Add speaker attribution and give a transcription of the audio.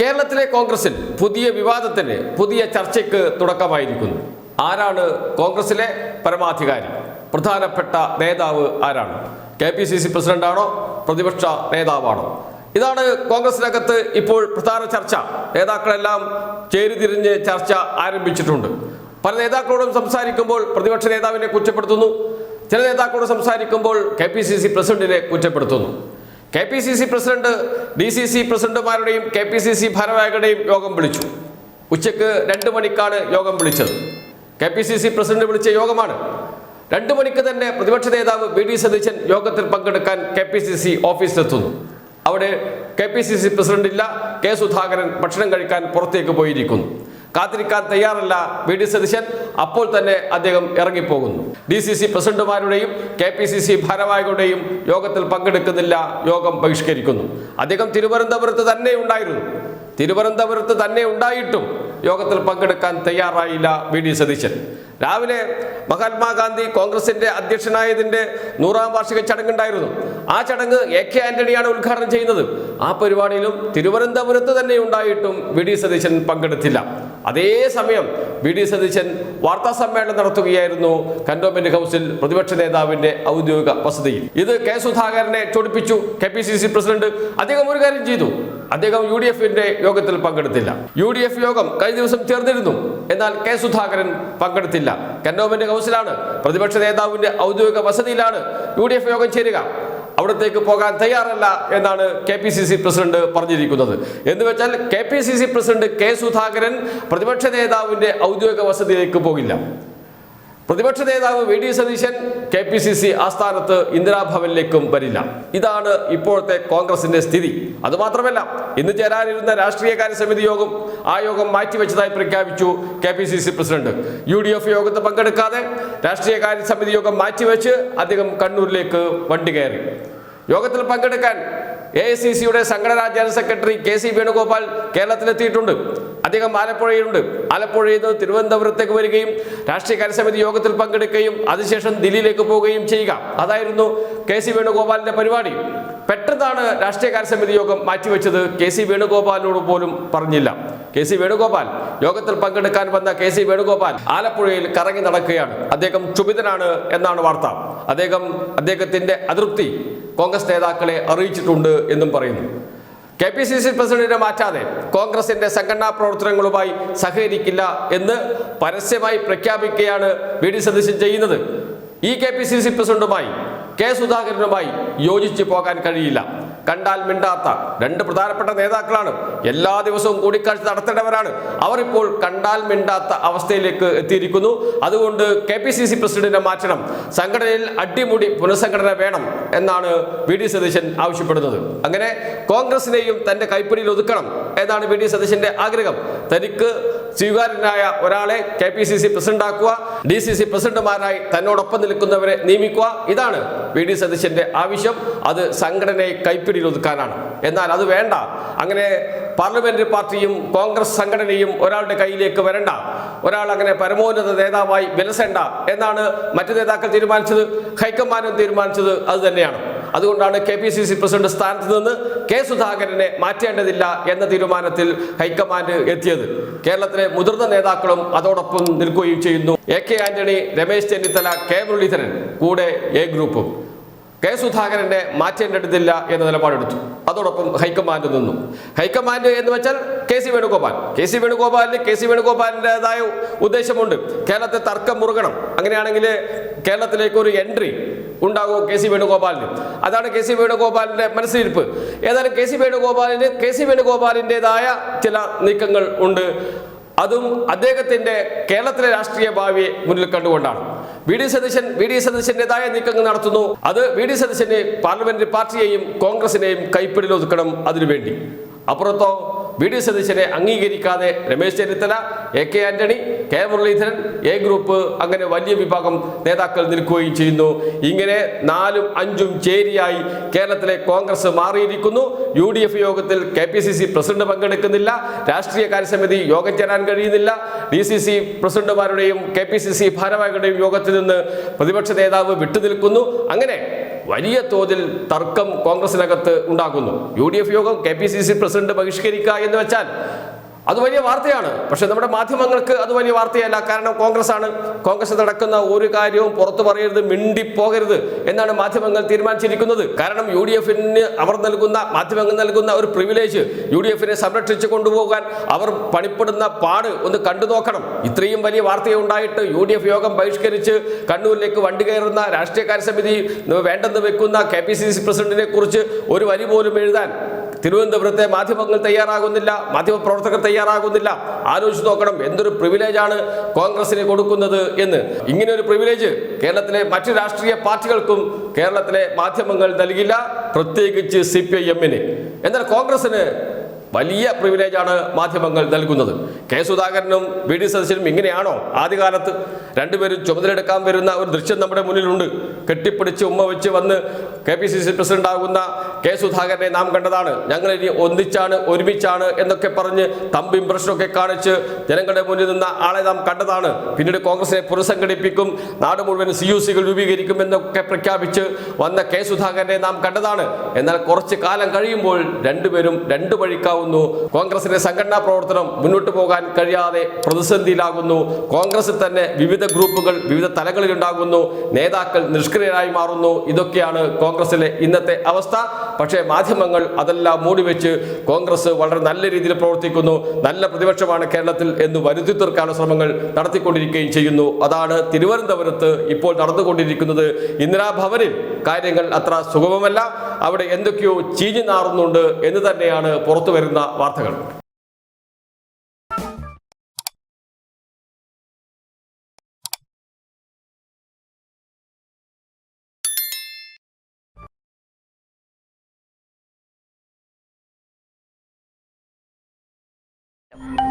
Speaker 1: കേരളത്തിലെ കോൺഗ്രസിൽ പുതിയ വിവാദത്തിന് പുതിയ ചർച്ചയ്ക്ക് തുടക്കമായിരിക്കുന്നു. ആരാണ് കോൺഗ്രസിലെ പരമാധികാരി? പ്രധാനപ്പെട്ട നേതാവ് ആരാണ്? കെ പി സി സി പ്രസിഡന്റാണോ? പ്രതിപക്ഷ നേതാവാണോ? ഇതാണ് കോൺഗ്രസിനകത്ത് ഇപ്പോൾ പ്രധാന ചർച്ച. നേതാക്കളെല്ലാം ചേരിതിരിഞ്ഞ് ചർച്ച ആരംഭിച്ചിട്ടുണ്ട്. പല നേതാക്കളോടും സംസാരിക്കുമ്പോൾ പ്രതിപക്ഷ നേതാവിനെ കുറ്റപ്പെടുത്തുന്നു. ചില നേതാക്കളോട് സംസാരിക്കുമ്പോൾ കെ പി സി സി പ്രസിഡന്റിനെ കുറ്റപ്പെടുത്തുന്നു. K P C C president D C C പ്രസിഡന്റുമാരുടെയും K P C C ഭാരവാഹികളുടെയും യോഗം വിളിച്ചു. ഉച്ചയ്ക്ക് രണ്ട് മണിക്കാണ് യോഗം വിളിച്ചത്. K P C C president വിളിച്ച യോഗമാണ്. രണ്ട് മണിക്ക് തന്നെ പ്രതിപക്ഷ നേതാവ് വി ഡി സതീശൻ യോഗത്തിൽ പങ്കെടുക്കാൻ കെ പി സി സി ഓഫീസിലെത്തുന്നു. അവിടെ K P C C president ഇല്ല കെ സുധാകരൻ ഭക്ഷണം കഴിക്കാൻ പുറത്തേക്ക് പോയിരിക്കുന്നു. കാത്തിരിക്കാൻ തയ്യാറല്ല വി ഡി സതീശൻ. അപ്പോൾ തന്നെ അദ്ദേഹം ഇറങ്ങിപ്പോകുന്നു. ഡി സി സി പ്രസിഡന്റുമാരുടെയും കെ പി സി സി ഭാരവാഹികളുടെയും യോഗത്തിൽ പങ്കെടുക്കുന്നില്ല. യോഗം ബഹിഷ്കരിക്കുന്നു. അദ്ദേഹം തിരുവനന്തപുരത്ത് തന്നെ ഉണ്ടായിരുന്നു. തിരുവനന്തപുരത്ത് തന്നെ ഉണ്ടായിട്ടും യോഗത്തിൽ പങ്കെടുക്കാൻ തയ്യാറായില്ല വി ഡി സതീശൻ. രാവിലെ മഹാത്മാഗാന്ധി കോൺഗ്രസിന്റെ അധ്യക്ഷനായതിന്റെ നൂറാം വാർഷിക ചടങ്ങുണ്ടായിരുന്നു. ആ ചടങ്ങ് എ കെ ആന്റണിയാണ് ഉദ്ഘാടനം ചെയ്യുന്നത്. ആ പരിപാടിയിലും തിരുവനന്തപുരത്ത് തന്നെ ഉണ്ടായിട്ടും വി ഡി സതീശൻ പങ്കെടുത്തില്ല. അതേസമയം വി ഡി സതീശൻ വാർത്താ സമ്മേളനം നടത്തുകയായിരുന്നു കന്റോൺമെന്റ് ഹൗസിൽ പ്രതിപക്ഷ നേതാവിന്റെ ഔദ്യോഗിക വസതിയിൽ. ഇത് കെ സുധാകരനെ ചൊടിപ്പിച്ചു. K P C C president അദ്ദേഹം ഒരു കാര്യം ചെയ്തു. അദ്ദേഹം യു ഡി എഫിന്റെ യോഗത്തിൽ പങ്കെടുത്തില്ല. യു ഡി എഫ് യോഗം കഴിഞ്ഞ ദിവസം ചേർന്നിരുന്നു. എന്നാൽ കെ സുധാകരൻ പങ്കെടുത്തില്ല. കന്റോൺമെന്റ് ഹൗസിലാണ്. പ്രതിപക്ഷ നേതാവിന്റെ ഔദ്യോഗിക വസതിയിലാണ് യു ഡി എഫ് യോഗം ചേരുക. അവിടത്തേക്ക് പോകാൻ തയ്യാറല്ല എന്നാണ് K P C C president പറഞ്ഞിരിക്കുന്നത്. എന്ന് വെച്ചാൽ K P C C president K Sudhakaran പ്രതിപക്ഷ നേതാവിന്റെ ഔദ്യോഗിക വസതിയിലേക്ക് പോകില്ല. പ്രതിപക്ഷ നേതാവ് V D Satheesan K P C C ആസ്ഥാനത്ത് ഇന്ദിരാഭവനിലേക്കും വരില്ല. ഇതാണ് ഇപ്പോഴത്തെ കോൺഗ്രസിന്റെ സ്ഥിതി. അതുമാത്രമല്ല ഇന്ന് ചേരാനിരുന്ന രാഷ്ട്രീയകാര്യ സമിതി യോഗം ആ യോഗം മാറ്റിവെച്ചതായി പ്രഖ്യാപിച്ചു K P C C president. U D F യോഗത്തിൽ പങ്കെടുക്കാതെ രാഷ്ട്രീയകാര്യ സമിതി യോഗം മാറ്റിവെച്ച് അദ്ദേഹം കണ്ണൂരിലേക്ക് വണ്ടി കയറി. യോഗത്തിൽ പങ്കെടുക്കാൻ എ ഐ സി സിയുടെ സംഘടനാ general secretary K C Venugopal കേരളത്തിലെത്തിയിട്ടുണ്ട്. അദ്ദേഹം ആലപ്പുഴയിലുണ്ട്. ആലപ്പുഴയിൽ നിന്ന് തിരുവനന്തപുരത്തേക്ക് വരികയും രാഷ്ട്രീയ സമിതി യോഗത്തിൽ പങ്കെടുക്കുകയും അതിനുശേഷം ദില്ലിയിലേക്ക് പോവുകയും ചെയ്യുക. അതായിരുന്നു കെ സി വേണുഗോപാലിന്റെ പരിപാടി. പെട്ടെന്നാണ് രാഷ്ട്രീയ സമിതി യോഗം മാറ്റിവെച്ചത്. കെ സി വേണുഗോപാലിനോട് പോലും പറഞ്ഞില്ല. കെ സി വേണുഗോപാൽ യോഗത്തിൽ പങ്കെടുക്കാൻ വന്ന കെ സി വേണുഗോപാൽ ആലപ്പുഴയിൽ കറങ്ങി നടക്കുകയാണ്. അദ്ദേഹം ക്ഷുഭിതനാണ് എന്നാണ് വാർത്ത. അദ്ദേഹം അദ്ദേഹത്തിന്റെ അതൃപ്തി കോൺഗ്രസ് നേതാക്കളെ അറിയിച്ചിട്ടുണ്ട് എന്നും പറയുന്നു. കെ പി സി സി പ്രസിഡന്റിനെ മാറ്റാതെ കോൺഗ്രസിന്റെ സംഘടനാ പ്രവർത്തനങ്ങളുമായി സഹകരിക്കില്ല എന്ന് പരസ്യമായി പ്രഖ്യാപിക്കുകയാണ് വി ഡി സതീശൻ ചെയ്യുന്നത്. ഈ കെ പി സി സി പ്രസിഡന്റുമായി കെ സുധാകരനുമായി യോജിച്ചു പോകാൻ കഴിയില്ല. കണ്ടാൽ മിണ്ടാത്ത രണ്ട് പ്രധാനപ്പെട്ട നേതാക്കളാണ്. എല്ലാ ദിവസവും കൂടിക്കാഴ്ച നടത്തേണ്ടവരാണ്. അവർ ഇപ്പോൾ കണ്ടാൽ മിണ്ടാത്ത അവസ്ഥയിലേക്ക് എത്തിയിരിക്കുന്നു. അതുകൊണ്ട് കെ പി സി സി പ്രസിഡന്റിനെ മാറ്റണം. സംഘടനയിൽ അടിമുടി പുനഃസംഘടന വേണം എന്നാണ് വി ഡി സതീശൻ ആവശ്യപ്പെടുന്നത്. അങ്ങനെ കോൺഗ്രസിനെയും തന്റെ കൈപ്പിടിയിൽ ഒതുക്കണം എന്നാണ് വി ഡി സതീശന്റെ ആഗ്രഹം. തനിക്ക് സ്വീകാര്യനായ ഒരാളെ K P C C president ആക്കുക ഡി സി സി പ്രസിഡന്റുമാരായി തന്നോടൊപ്പം നിൽക്കുന്നവരെ നിയമിക്കുക. ഇതാണ് വി ഡി സതീശന്റെ ആവശ്യം. അത് സംഘടനയെ കൈപ്പിടിയിൽ ഒതുക്കാനാണ്. എന്നാൽ അത് വേണ്ട. അങ്ങനെ പാർലമെന്ററി പാർട്ടിയും കോൺഗ്രസ് സംഘടനയും ഒരാളുടെ കയ്യിലേക്ക് വരണ്ട. ഒരാൾ അങ്ങനെ പരമോന്നത നേതാവായി വിലസേണ്ട എന്നാണ് മറ്റു നേതാക്കൾ തീരുമാനിച്ചത്. ഹൈക്കമാൻഡും തീരുമാനിച്ചത് അത് തന്നെയാണ്. അതുകൊണ്ടാണ് K P C C president സ്ഥാനത്ത് നിന്ന് കെ സുധാകരനെ മാറ്റേണ്ടതില്ല എന്ന തീരുമാനത്തിൽ ഹൈക്കമാൻഡ് എത്തിയത്. കേരളത്തിലെ മുതിർന്ന നേതാക്കളും അതോടൊപ്പം നിൽക്കുകയും ചെയ്യുന്നു. A K Antony Ramesh Chennithala K Muraleedharan കൂടെ എ ഗ്രൂപ്പും. കെ സുധാകരനെ മാറ്റേണ്ടതില്ല എന്ന നിലപാടെടുത്തു. അതോടൊപ്പം ഹൈക്കമാൻഡ് നിന്നു. ഹൈക്കമാൻഡ് എന്ന് വെച്ചാൽ K C Venugopal. K C വേണുഗോപാലിന് K C വേണുഗോപാലിന്റെതായ ഉദ്ദേശമുണ്ട്. കേരളത്തെ തർക്കം മുറുകണം. അങ്ങനെയാണെങ്കിൽ കേരളത്തിലേക്ക് ഒരു എൻട്രി ഉണ്ടാകും കെ സി വേണുഗോപാലിന്. അതാണ് കെ സി വേണുഗോപാലിന്റെ മനസ്സിലിരിപ്പ്. ഏതായാലും കെ സി വേണുഗോപാലിന് കെ സി വേണുഗോപാലിന്റെതായ ചില നീക്കങ്ങൾ ഉണ്ട്. അതും അദ്ദേഹത്തിന്റെ കേരളത്തിലെ രാഷ്ട്രീയ ഭാവിയെ മുന്നിൽ കണ്ടുകൊണ്ടാണ്. V D Satheesan V D സതീശന്റേതായ നീക്കങ്ങൾ നടത്തുന്നു. അത് വി ഡി സതീശന് പാർലമെന്റ് പാർട്ടിയെയും കോൺഗ്രസിനെയും കൈപ്പിടിയിൽ ഒതുക്കണം അതിനുവേണ്ടി. അപ്പുറത്തോ വി ഡി സതീശനെ അംഗീകരിക്കാതെ Ramesh Chennithala A K Antony K Muraleedharan A group അങ്ങനെ വലിയ വിഭാഗം നേതാക്കൾ നിൽക്കുകയും ചെയ്യുന്നു. ഇങ്ങനെ നാലും അഞ്ചും ചേരിയായി കേരളത്തിലെ കോൺഗ്രസ് മാറിയിരിക്കുന്നു. യു ഡി എഫ് യോഗത്തിൽ K P C C president പങ്കെടുക്കുന്നില്ല. രാഷ്ട്രീയ കാര്യസമിതി യോഗം ചേരാൻ കഴിയുന്നില്ല. ഡി സി സി പ്രസിഡന്റുമാരുടെയും കെ പി സി സി ഭാരവാഹികളുടെയും യോഗത്തിൽ നിന്ന് പ്രതിപക്ഷ നേതാവ് വിട്ടുനിൽക്കുന്നു. അങ്ങനെ വലിയ തോതിൽ തർക്കം കോൺഗ്രസിനകത്ത് ഉണ്ടാക്കുന്നു യു ഡി എഫ് യോഗം K P C C president ബഹിഷ്കരിക്കുക എന്ന് വെച്ചാൽ അത് വലിയ വാർത്തയാണ്. പക്ഷെ നമ്മുടെ മാധ്യമങ്ങൾക്ക് അത് വലിയ വാർത്തയല്ല. കാരണം കോൺഗ്രസ് ആണ് കോൺഗ്രസ് നടക്കുന്ന ഒരു കാര്യവും പുറത്തു പറയരുത് മിണ്ടിപ്പോകരുത് എന്നാണ് മാധ്യമങ്ങൾ തീരുമാനിച്ചിരിക്കുന്നത്. കാരണം യു ഡി എഫിന് അവർ നൽകുന്ന മാധ്യമങ്ങൾ നൽകുന്ന ഒരു പ്രിവിലേജ് യു ഡി എഫിനെ സംരക്ഷിച്ചു കൊണ്ടുപോകാൻ അവർ പണിപ്പെടുന്ന പാട് ഒന്ന് കണ്ടു നോക്കണം. ഇത്രയും വലിയ വാർത്തയുണ്ടായിട്ട് യു ഡി എഫ് യോഗം ബഹിഷ്കരിച്ച് കണ്ണൂരിലേക്ക് വണ്ടി കയറുന്ന രാഷ്ട്രീയകാര്യ സമിതി വേണ്ടെന്ന് വെക്കുന്ന കെ പി സി സി പ്രസിഡന്റിനെ കുറിച്ച് ഒരു വരി പോലും എഴുതാൻ തിരുവനന്തപുരത്തെ മാധ്യമങ്ങൾ തയ്യാറാകുന്നില്ല മാധ്യമപ്രവർത്തകർ തയ്യാറാകുന്നില്ല. ആലോചിച്ച് നോക്കണം എന്തൊരു പ്രിവിലേജാണ് കോൺഗ്രസിന് കൊടുക്കുന്നത് എന്ന്. ഇങ്ങനെ ഒരു പ്രിവിലേജ് കേരളത്തിലെ മറ്റു രാഷ്ട്രീയ പാർട്ടികൾക്കും കേരളത്തിലെ മാധ്യമങ്ങൾ നൽകില്ല പ്രത്യേകിച്ച് സി പി ഐ എമ്മിന്. എന്നാൽ കോൺഗ്രസിന് വലിയ പ്രിവിലേജാണ് മാധ്യമങ്ങൾ നൽകുന്നത്. കെ സുധാകരനും വി ഡി സതീശനും ഇങ്ങനെയാണോ? ആദ്യകാലത്ത് രണ്ടുപേരും ചുമതലയെടുക്കാൻ വരുന്ന ഒരു ദൃശ്യം നമ്മുടെ മുന്നിലുണ്ട്. കെട്ടിപ്പിടിച്ച് ഉമ്മ വെച്ച് വന്ന് K P C C president ആകുന്ന കെ സുധാകരനെ നാം കണ്ടതാണ്. ഞങ്ങൾ ഇനി ഒന്നിച്ചാണ് ഒരുമിച്ചാണ് എന്നൊക്കെ പറഞ്ഞ് തമ്പ് ഇംപ്രഷനൊക്കെ കാണിച്ച് ജനങ്ങളുടെ മുന്നിൽ നിന്ന ആളെ നാം കണ്ടതാണ്. പിന്നീട് കോൺഗ്രസിനെ പുനഃസംഘടിപ്പിക്കും നാട് മുഴുവൻ സി യു സികൾ രൂപീകരിക്കും എന്നൊക്കെ പ്രഖ്യാപിച്ച് വന്ന കെ സുധാകരനെ നാം കണ്ടതാണ്. എന്നാൽ കുറച്ച് കാലം കഴിയുമ്പോൾ രണ്ടുപേരും രണ്ടു വഴിക്കാവുന്നു കോൺഗ്രസിന്റെ സംഘടനാ പ്രവർത്തനം മുന്നോട്ട് പോകാൻ കഴിയാതെ പ്രതിസന്ധിയിലാകുന്നു. കോൺഗ്രസിൽ തന്നെ വിവിധ ഗ്രൂപ്പുകൾ വിവിധ തലങ്ങളിൽ ഉണ്ടാകുന്നു നേതാക്കൾ നിഷ്ക്രിയരായി മാറുന്നു. ഇതൊക്കെയാണ് കോൺഗ്രസിലെ ഇന്നത്തെ അവസ്ഥ. പക്ഷേ മാധ്യമങ്ങൾ അതെല്ലാം മൂടിവെച്ച് കോൺഗ്രസ് വളരെ നല്ല രീതിയിൽ പ്രവർത്തിക്കുന്നു നല്ല പ്രതിപക്ഷമാണ് കേരളത്തിൽ എന്ന് വരുത്തി തീർക്കാനുള്ള ശ്രമങ്ങൾ നടത്തിക്കൊണ്ടിരിക്കുകയും ചെയ്യുന്നു. അതാണ് തിരുവനന്തപുരത്ത് ഇപ്പോൾ നടന്നുകൊണ്ടിരിക്കുന്നത്. ഇന്ദിരാഭവനിൽ കാര്യങ്ങൾ അത്ര സുഗമമല്ല. അവിടെ എന്തൊക്കെയോ ചീഞ്ഞു നാറുന്നുണ്ട് എന്ന് തന്നെയാണ് പുറത്തു വരുന്ന വാർത്തകൾ. Yep.